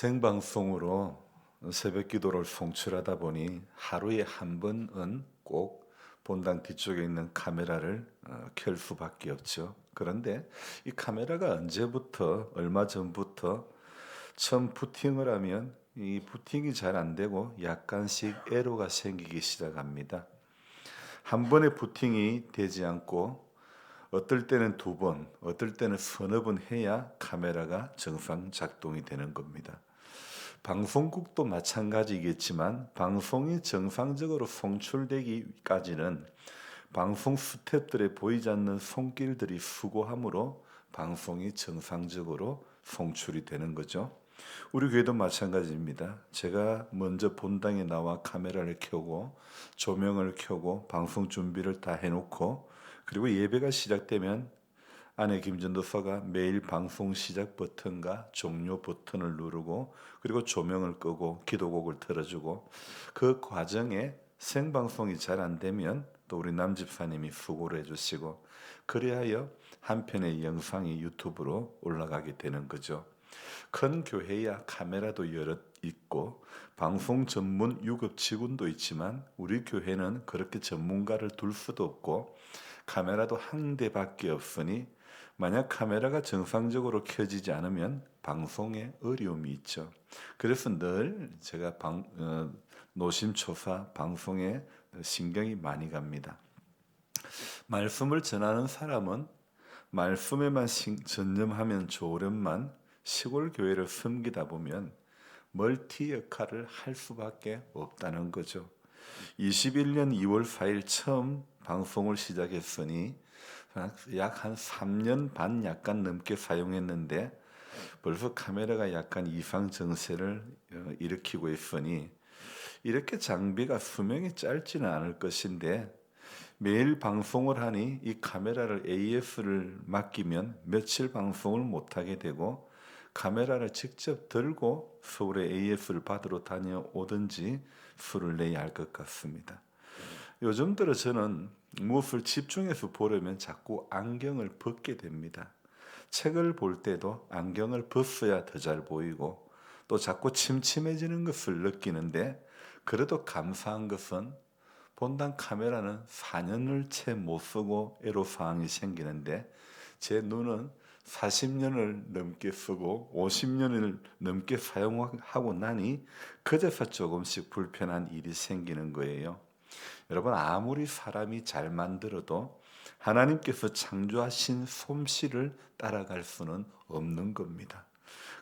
생방송으로 새벽 기도를 송출하다 보니 하루에 한 번은 꼭 본당 뒤쪽에 있는 카메라를 어, 켤 수밖에 없죠. 그런데 이 카메라가 언제부터 얼마 전부터 처음 부팅을 하면 이 부팅이 잘 안 되고 약간씩 에러가 생기기 시작합니다. 한 번에 부팅이 되지 않고 어떨 때는 두 번, 어떨 때는 서너 번 해야 카메라가 정상 작동이 되는 겁니다. 방송국도 마찬가지겠지만 방송이 정상적으로 송출되기까지는 방송 스탭들의 보이지 않는 손길들이 수고함으로 방송이 정상적으로 송출이 되는 거죠. 우리 교회도 마찬가지입니다. 제가 먼저 본당에 나와 카메라를 켜고 조명을 켜고 방송 준비를 다 해놓고 그리고 예배가 시작되면 아내 김전도사가 매일 방송 시작 버튼과 종료 버튼을 누르고 그리고 조명을 끄고 기도곡을 틀어주고 그 과정에 생방송이 잘 안 되면 또 우리 남 집사님이 수고를 해주시고 그리하여 한 편의 영상이 유튜브로 올라가게 되는 거죠. 큰 교회야 카메라도 여러 있고 방송 전문 유급 직원도 있지만 우리 교회는 그렇게 전문가를 둘 수도 없고 카메라도 한 대밖에 없으니 만약 카메라가 정상적으로 켜지지 않으면 방송에 어려움이 있죠. 그래서 늘 제가 방, 어, 노심초사 방송에 신경이 많이 갑니다. 말씀을 전하는 사람은 말씀에만 신- 전념하면 좋으련만 시골 교회를 섬기다 보면 멀티 역할을 할 수밖에 없다는 거죠. 21년 2월 4일 처음 방송을 시작했으니 약 한 3년 반 약간 넘게 사용했는데 벌써 카메라가 약간 이상 증세를 어, 일으키고 있으니 이렇게 장비가 수명이 짧지는 않을 것인데 매일 방송을 하니 이 카메라를 AS를 맡기면 며칠 방송을 못 하게 되고 카메라를 직접 들고 서울에 AS를 받으러 다녀오든지 수를 내야 할 것 같습니다. 요즘 들어 저는 무엇을 집중해서 보려면 자꾸 안경을 벗게 됩니다. 책을 볼 때도 안경을 벗어야 더 잘 보이고 또 자꾸 침침해지는 것을 느끼는데 그래도 감사한 것은 본당 카메라는 4년을 채 못 쓰고 애로사항이 생기는데 제 눈은 40년을 넘게 쓰고 50년을 넘게 사용하고 나니 그제서 조금씩 불편한 일이 생기는 거예요. 여러분 아무리 사람이 잘 만들어도 하나님께서 창조하신 솜씨를 따라갈 수는 없는 겁니다.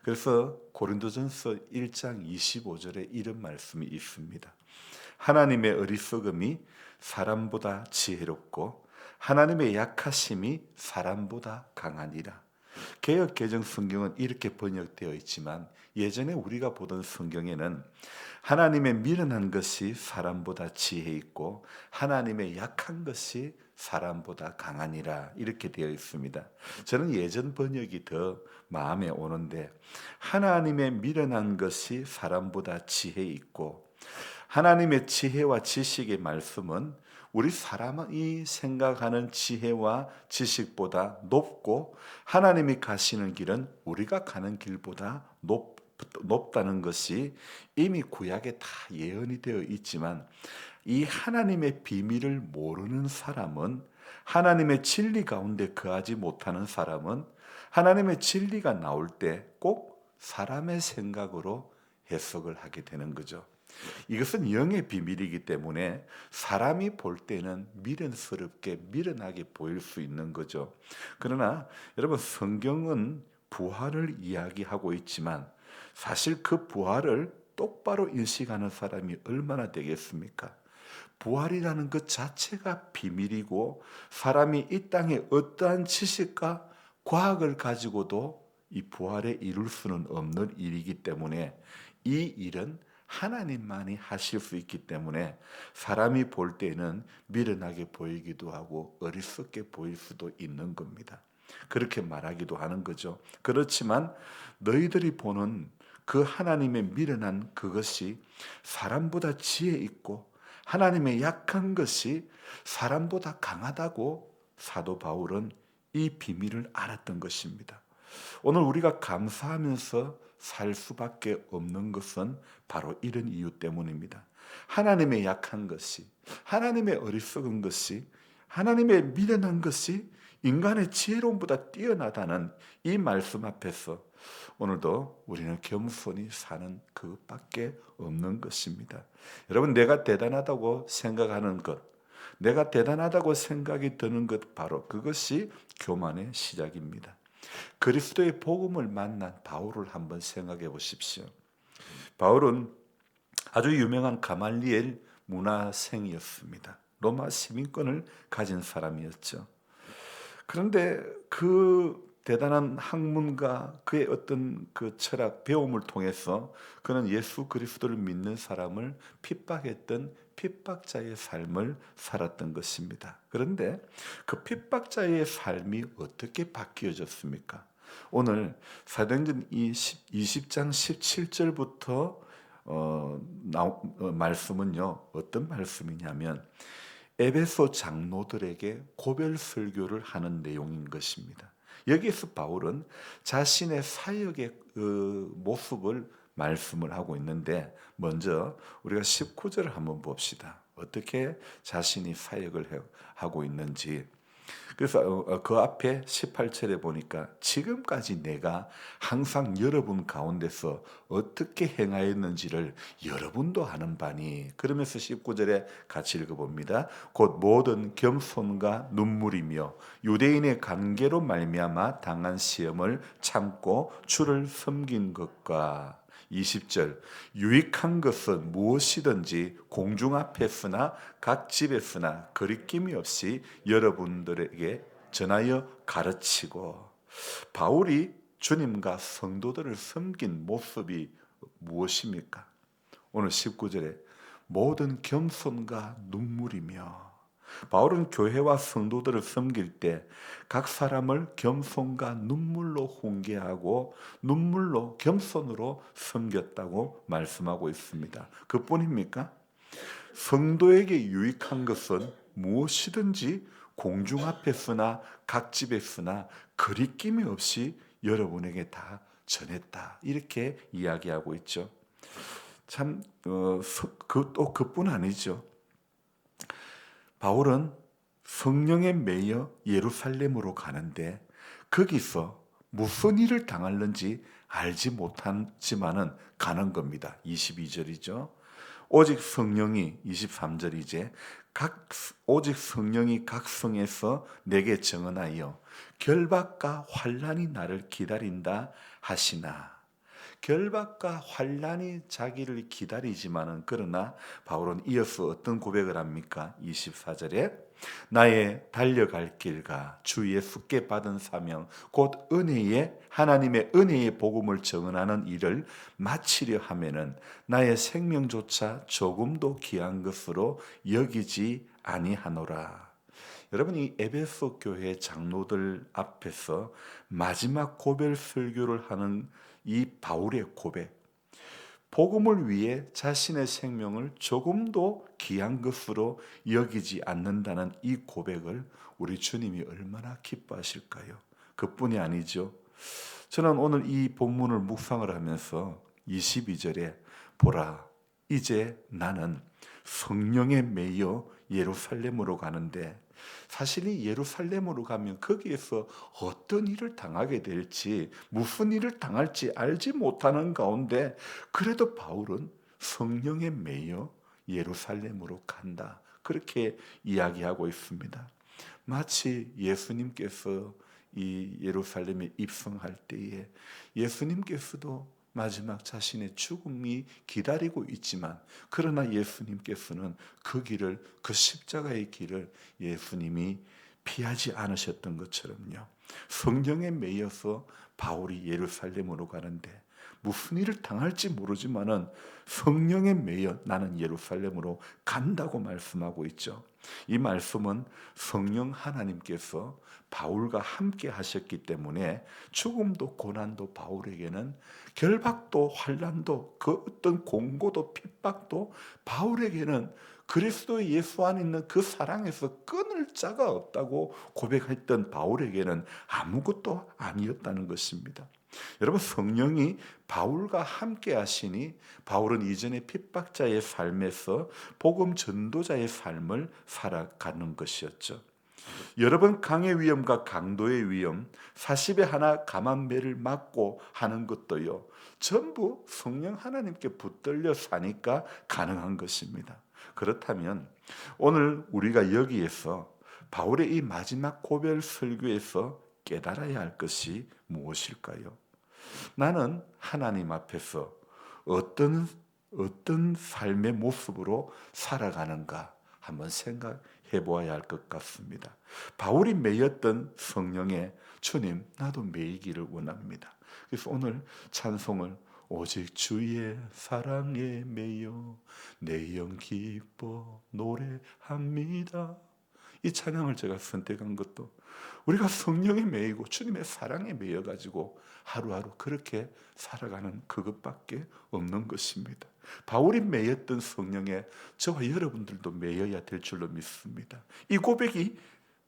그래서 고린도전서 1장 25절에 이런 말씀이 있습니다. 하나님의 어리석음이 사람보다 지혜롭고 하나님의 약하심이 사람보다 강하니라. 개혁 개정 성경은 이렇게 번역되어 있지만 예전에 우리가 보던 성경에는 하나님의 미련한 것이 사람보다 지혜 있고 하나님의 약한 것이 사람보다 강하니라 이렇게 되어 있습니다. 저는 예전 번역이 더 마음에 오는데 하나님의 미련한 것이 사람보다 지혜 있고 하나님의 지혜와 지식의 말씀은 우리 사람이 생각하는 지혜와 지식보다 높고 하나님이 가시는 길은 우리가 가는 길보다 높, 높다는 것이 이미 구약에 다 예언이 되어 있지만 이 하나님의 비밀을 모르는 사람은 하나님의 진리 가운데 거하지 못하는 사람은 하나님의 진리가 나올 때 꼭 사람의 생각으로 해석을 하게 되는 거죠. 이것은 영의 비밀이기 때문에 사람이 볼 때는 미련스럽게 미련하게 보일 수 있는 거죠. 그러나 여러분 성경은 부활을 이야기하고 있지만 사실 그 부활을 똑바로 인식하는 사람이 얼마나 되겠습니까? 부활이라는 것 자체가 비밀이고 사람이 이 땅에 어떠한 지식과 과학을 가지고도 이 부활에 이룰 수는 없는 일이기 때문에 이 일은 하나님만이 하실 수 있기 때문에 사람이 볼 때는 미련하게 보이기도 하고 어리석게 보일 수도 있는 겁니다. 그렇게 말하기도 하는 거죠. 그렇지만 너희들이 보는 그 하나님의 미련한 그것이 사람보다 지혜 있고 하나님의 약한 것이 사람보다 강하다고 사도 바울은 이 비밀을 알았던 것입니다. 오늘 우리가 감사하면서 살 수밖에 없는 것은 바로 이런 이유 때문입니다. 하나님의 약한 것이, 하나님의 어리석은 것이, 하나님의 미련한 것이 인간의 지혜로움보다 뛰어나다는 이 말씀 앞에서 오늘도 우리는 겸손히 사는 그밖에 없는 것입니다. 여러분, 내가 대단하다고 생각하는 것, 내가 대단하다고 생각이 드는 것 바로 그것이 교만의 시작입니다. 그리스도의 복음을 만난 바울을 한번 생각해 보십시오. 바울은 아주 유명한 가말리엘 문화생이었습니다. 로마 시민권을 가진 사람이었죠. 그런데 그 대단한 학문가 그의 어떤 그 철학 배움을 통해서 그는 예수 그리스도를 믿는 사람을 핍박했던 핍박자의 삶을 살았던 것입니다. 그런데 그 핍박자의 삶이 어떻게 바뀌어졌습니까? 오늘 사도행전 20, 20장 17절부터 어, 나, 어, 말씀은요 어떤 말씀이냐면 에베소 장로들에게 고별 설교를 하는 내용인 것입니다. 여기서 바울은 자신의 사역의 그 모습을 말씀을 하고 있는데 먼저 우리가 19절을 한번 봅시다. 어떻게 자신이 사역을 하고 있는지 그래서 어, 그 앞에 18절에 보니까 지금까지 내가 항상 여러분 가운데서 어떻게 행하였는지를 여러분도 아는 바니 그러면서 19절에 같이 읽어봅니다. 곧 모든 겸손과 눈물이며 유대인의 관계로 말미암아 당한 시험을 참고 주를 섬긴 것과 20절 유익한 것은 무엇이든지 공중 앞에서나 각 집에서나 거리낌이 없이 여러분들에게 전하여 가르치고 바울이 주님과 성도들을 섬긴 모습이 무엇입니까? 오늘 19절에 모든 겸손과 눈물이며 바울은 교회와 성도들을 섬길 때 각 사람을 겸손과 눈물로 훈계하고 눈물로 겸손으로 섬겼다고 말씀하고 있습니다. 그뿐입니까? 성도에게 유익한 것은 무엇이든지 공중 앞에서나 각 집에서나 거리낌이 없이 여러분에게 다 전했다. 이렇게 이야기하고 있죠. 참, 어, 그, 또 그뿐 아니죠. 바울은 성령에 매여 예루살렘으로 가는데 거기서 무슨 일을 당할는지 알지 못하지만은 가는 겁니다. 22절이죠. 오직 성령이 23절 이제 각 오직 성령이 각 성에서 내게 정언하여 결박과 환란이 나를 기다린다 하시나 결박과 환란이 자기를 기다리지만은 그러나 바울은 이어서 어떤 고백을 합니까? 24절에 나의 달려갈 길과 주 예수께 받은 사명 곧 은혜의 하나님의 은혜의 복음을 정언하는 일을 마치려 하면은 나의 생명조차 조금도 귀한 것으로 여기지 아니하노라. 여러분 이 에베소 교회 장로들 앞에서 마지막 고별 설교를 하는 이 바울의 고백, 복음을 위해 자신의 생명을 조금도 귀한 것으로 여기지 않는다는 이 고백을 우리 주님이 얼마나 기뻐하실까요? 그뿐이 아니죠. 저는 오늘 이 본문을 묵상을 하면서 22절에 보라, 이제 나는 성령에 매여 예루살렘으로 가는데 사실 이 예루살렘으로 가면 거기에서 어떤 일을 당하게 될지 무슨 일을 당할지 알지 못하는 가운데 그래도 바울은 성령에 매여 예루살렘으로 간다. 그렇게 이야기하고 있습니다. 마치 예수님께서 이 예루살렘에 입성할 때에 예수님께서도 마지막 자신의 죽음이 기다리고 있지만 그러나 예수님께서는 그 길을 그 십자가의 길을 예수님이 피하지 않으셨던 것처럼요. 성령에 매여서 바울이 예루살렘으로 가는데 무슨 일을 당할지 모르지만은 성령에 매여 나는 예루살렘으로 간다고 말씀하고 있죠. 이 말씀은 성령 하나님께서 바울과 함께 하셨기 때문에 죽음도 고난도 바울에게는 결박도 환란도 그 어떤 공고도 핍박도 바울에게는 그리스도 예수 안에 있는 그 사랑에서 끊을 자가 없다고 고백했던 바울에게는 아무것도 아니었다는 것입니다. 여러분 성령이 바울과 함께 하시니 바울은 이전에 핍박자의 삶에서 복음 전도자의 삶을 살아가는 것이었죠. 여러분 강의 위험과 강도의 위험, 40에 하나 감한배를 맞고 하는 것도요. 전부 성령 하나님께 붙들려 사니까 가능한 것입니다. 그렇다면 오늘 우리가 여기에서 바울의 이 마지막 고별 설교에서 깨달아야 할 것이 무엇일까요? 나는 하나님 앞에서 어떤 어떤 삶의 모습으로 살아가는가 한번 생각해 보아야 할 것 같습니다. 바울이 매였던 성령에 주님 나도 매이기를 원합니다. 그래서 오늘 찬송을 오직 주의 사랑에 매여 내 영 기뻐 노래합니다. 이 찬양을 제가 선택한 것도 우리가 성령에 매이고 주님의 사랑에 매여 가지고 하루하루 그렇게 살아가는 그것밖에 없는 것입니다. 바울이 매였던 성령에 저와 여러분들도 매여야 될 줄로 믿습니다. 이 고백이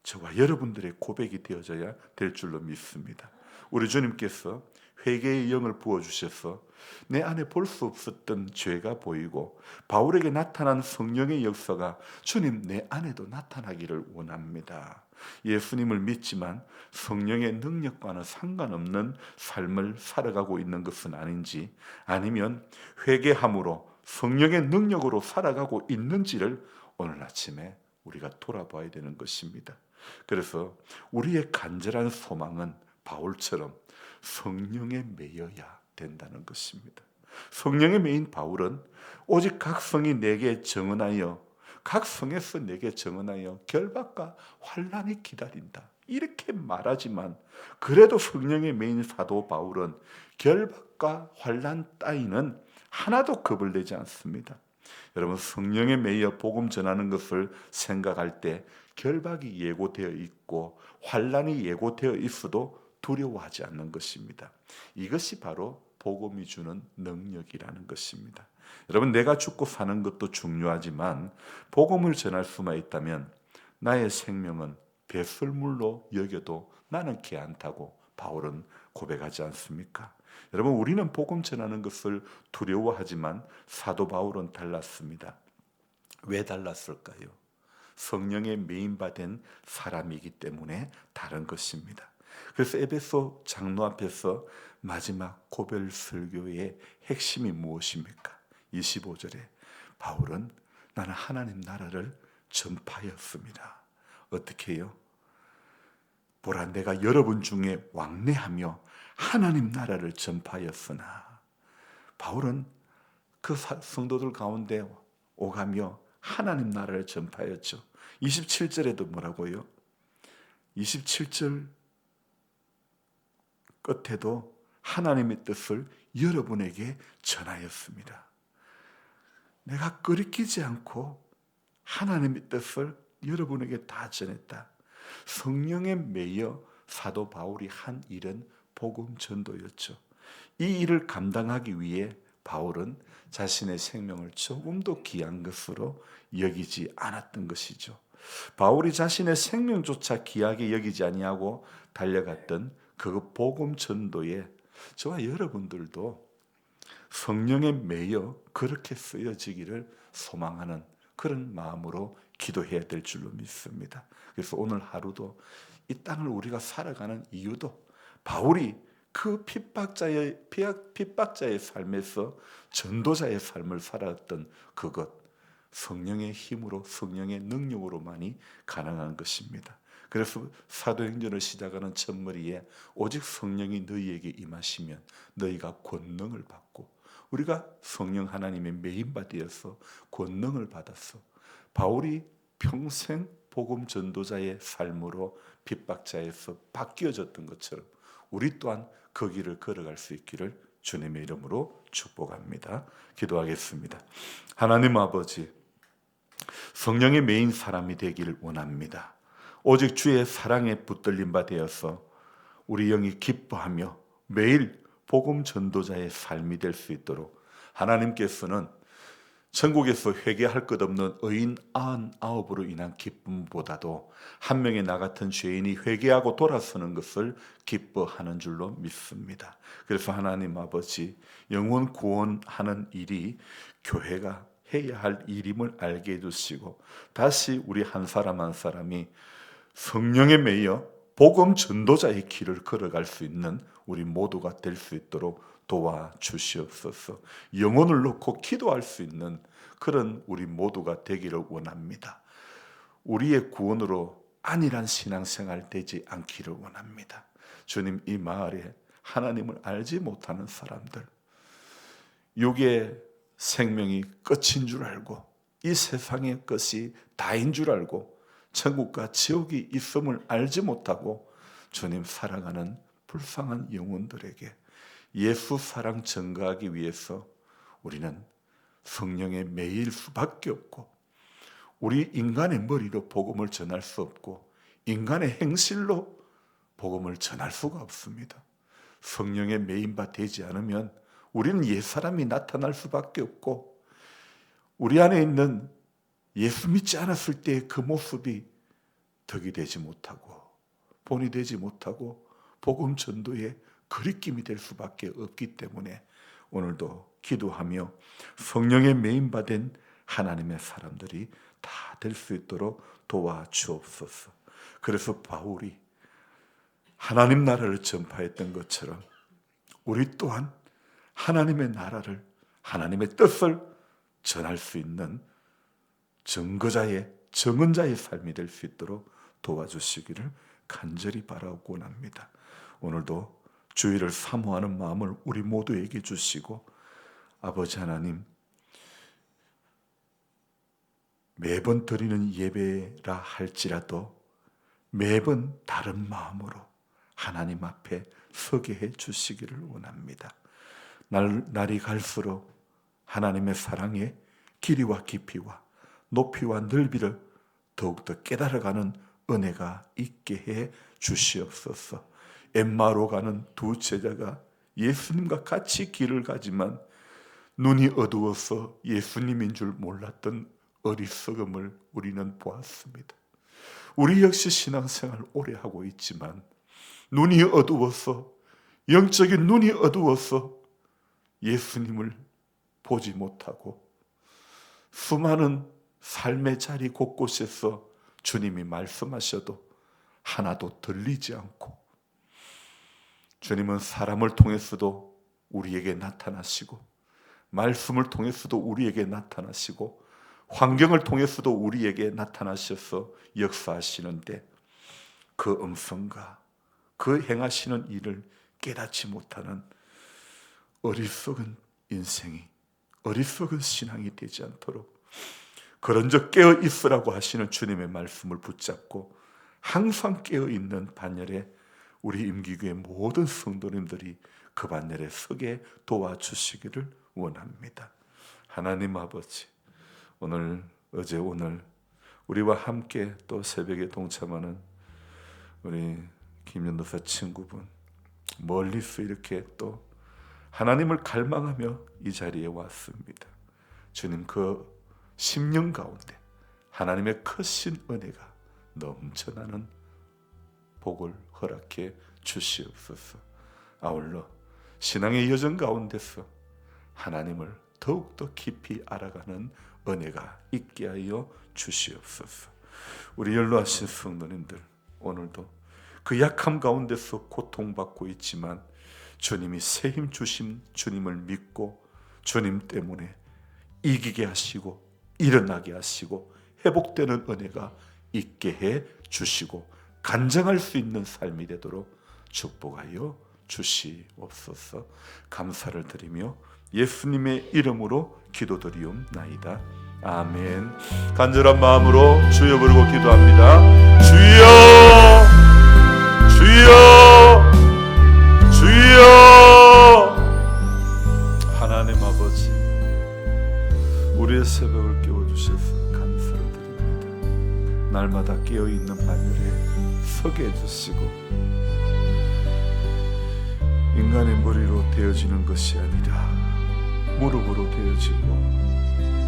저와 여러분들의 고백이 되어져야 될 줄로 믿습니다. 우리 주님께서 회개의 영을 부어 주셔서 내 안에 볼 수 없었던 죄가 보이고 바울에게 나타난 성령의 역사가 주님 내 안에도 나타나기를 원합니다. 예수님을 믿지만 성령의 능력과는 상관없는 삶을 살아가고 있는 것은 아닌지 아니면 회개함으로 성령의 능력으로 살아가고 있는지를 오늘 아침에 우리가 돌아봐야 되는 것입니다. 그래서 우리의 간절한 소망은 바울처럼 성령에 매여야 된다는 것입니다. 성령에 매인 바울은 오직 각 성이 내게 정언하여 각 성에서 내게 정언하여 결박과 환란이 기다린다. 이렇게 말하지만 그래도 성령에 매인 사도 바울은 결박과 환란 따위는 하나도 겁을 내지 않습니다. 여러분 성령에 매여 복음 전하는 것을 생각할 때 결박이 예고되어 있고 환란이 예고되어 있어도 두려워하지 않는 것입니다. 이것이 바로 복음이 주는 능력이라는 것입니다. 여러분 내가 죽고 사는 것도 중요하지만 복음을 전할 수만 있다면 나의 생명은 배설물로 여겨도 나는 개안타고 바울은 고백하지 않습니까? 여러분 우리는 복음 전하는 것을 두려워하지만 사도 바울은 달랐습니다. 왜 달랐을까요? 성령의 메인받은 사람이기 때문에 다른 것입니다. 그래서 에베소 장로 앞에서 마지막 고별 설교의 핵심이 무엇입니까? 25절에 바울은 나는 하나님 나라를 전파였습니다. 어떻게 해요? 보라 내가 여러분 중에 왕래하며 하나님 나라를 전파였으나 바울은 그 성도들 가운데 오가며 하나님 나라를 전파했죠. 27절에도 뭐라고요? 27절 끝에도 하나님의 뜻을 여러분에게 전하였습니다. 내가 끓이키지 않고 하나님의 뜻을 여러분에게 다 전했다. 성령에 매여 사도 바울이 한 일은 복음 전도였죠. 이 일을 감당하기 위해 바울은 자신의 생명을 조금도 귀한 것으로 여기지 않았던 것이죠. 바울이 자신의 생명조차 귀하게 여기지 아니하고 달려갔던 그 복음 전도에 저와 여러분들도 성령에 매여 그렇게 쓰여지기를 소망하는 그런 마음으로 기도해야 될 줄로 믿습니다. 그래서 오늘 하루도 이 땅을 우리가 살아가는 이유도 바울이 그 핍박자의 핍박자의 삶에서 전도자의 삶을 살았던 그것 성령의 힘으로 성령의 능력으로만이 가능한 것입니다. 그래서 사도행전을 시작하는 첫머리에 오직 성령이 너희에게 임하시면 너희가 권능을 받고 우리가 성령 하나님의 메인바디여서 권능을 받았어. 바울이 평생 복음 전도자의 삶으로 핍박자에서 바뀌어졌던 것처럼 우리 또한 그 길을 걸어갈 수 있기를 주님의 이름으로 축복합니다. 기도하겠습니다. 하나님 아버지, 성령의 메인 사람이 되기를 원합니다. 오직 주의 사랑에 붙들림 바 되어서 우리 영이 기뻐하며 매일 복음 전도자의 삶이 될 수 있도록 하나님께서는 천국에서 회개할 것 없는 의인 아흔 아홉으로 인한 기쁨보다도 한 명의 나 같은 죄인이 회개하고 돌아서는 것을 기뻐하는 줄로 믿습니다. 그래서 하나님 아버지 영혼 구원하는 일이 교회가 해야 할 일임을 알게 해주시고 다시 우리 한 사람 한 사람이 성령에 매여 복음 전도자의 길을 걸어갈 수 있는 우리 모두가 될 수 있도록 도와 주시옵소서. 영혼을 놓고 기도할 수 있는 그런 우리 모두가 되기를 원합니다. 우리의 구원으로 안일한 신앙생활 되지 않기를 원합니다. 주님 이 마을에 하나님을 알지 못하는 사람들 육의 생명이 끝인 줄 알고 이 세상의 것이 다인 줄 알고 천국과 지옥이 있음을 알지 못하고 주님 사랑하는 불쌍한 영혼들에게 예수 사랑 전가하기 위해서 우리는 성령에 매일 수밖에 없고 우리 인간의 머리로 복음을 전할 수 없고 인간의 행실로 복음을 전할 수가 없습니다. 성령에 매인 바 되지 않으면 우리는 옛사람이 나타날 수밖에 없고 우리 안에 있는 예수 믿지 않았을 때의 그 모습이 덕이 되지 못하고 본이 되지 못하고 복음 전도의 그리낌이 될 수밖에 없기 때문에 오늘도 기도하며 성령의 메인 받은 하나님의 사람들이 다 될 수 있도록 도와주옵소서. 그래서 바울이 하나님 나라를 전파했던 것처럼 우리 또한 하나님의 나라를 하나님의 뜻을 전할 수 있는 증거자의 증언자의 삶이 될 수 있도록 도와주시기를 간절히 바라고 원합니다. 오늘도 주의를 사모하는 마음을 우리 모두에게 주시고 아버지 하나님 매번 드리는 예배라 할지라도 매번 다른 마음으로 하나님 앞에 서게 해 주시기를 원합니다. 날, 날이 갈수록 하나님의 사랑의 길이와 깊이와 높이와 넓이를 더욱더 깨달아가는 은혜가 있게 해 주시옵소서. 엠마로 가는 두 제자가 예수님과 같이 길을 가지만 눈이 어두워서 예수님인 줄 몰랐던 어리석음을 우리는 보았습니다. 우리 역시 신앙생활 오래 하고 있지만 눈이 어두워서 영적인 눈이 어두워서 예수님을 보지 못하고 수많은 삶의 자리 곳곳에서 주님이 말씀하셔도 하나도 들리지 않고 주님은 사람을 통해서도 우리에게 나타나시고 말씀을 통해서도 우리에게 나타나시고 환경을 통해서도 우리에게 나타나셔서 역사하시는데 그 음성과 그 행하시는 일을 깨닫지 못하는 어리석은 인생이 어리석은 신앙이 되지 않도록 그런 적 깨어 있으라고 하시는 주님의 말씀을 붙잡고 항상 깨어 있는 반열에 우리 임기교의 모든 성도님들이 그 반열에 서게 도와주시기를 원합니다. 하나님 아버지, 오늘 어제 오늘 우리와 함께 또 새벽에 동참하는 우리 김연도사 친구분 멀리서 이렇게 또 하나님을 갈망하며 이 자리에 왔습니다. 주님 그 10년 가운데 하나님의 크신 은혜가 넘쳐나는 복을 허락해 주시옵소서. 아울러 신앙의 여정 가운데서 하나님을 더욱더 깊이 알아가는 은혜가 있게 하여 주시옵소서. 우리 연로하신 성도님들 오늘도 그 약함 가운데서 고통받고 있지만 주님이 새 힘 주심 주님을 믿고 주님 때문에 이기게 하시고 일어나게 하시고 회복되는 은혜가 있게 해 주시고 간증할 수 있는 삶이 되도록 축복하여 주시옵소서. 감사를 드리며 예수님의 이름으로 기도드리옵나이다. 아멘. 간절한 마음으로 주여 부르고 기도합니다. 주여, 주여, 주여. 우리의 새벽을 깨워 주셔서 감사를 드립니다. 날마다 깨어 있는 반열에 서게 해주시고 인간의 머리로 되어지는 것이 아니라 무릎으로 되어지고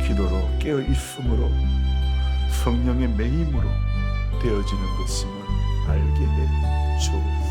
기도로 깨어 있음으로 성령의 매임으로 되어지는 것임을 알게 해 주옵소서.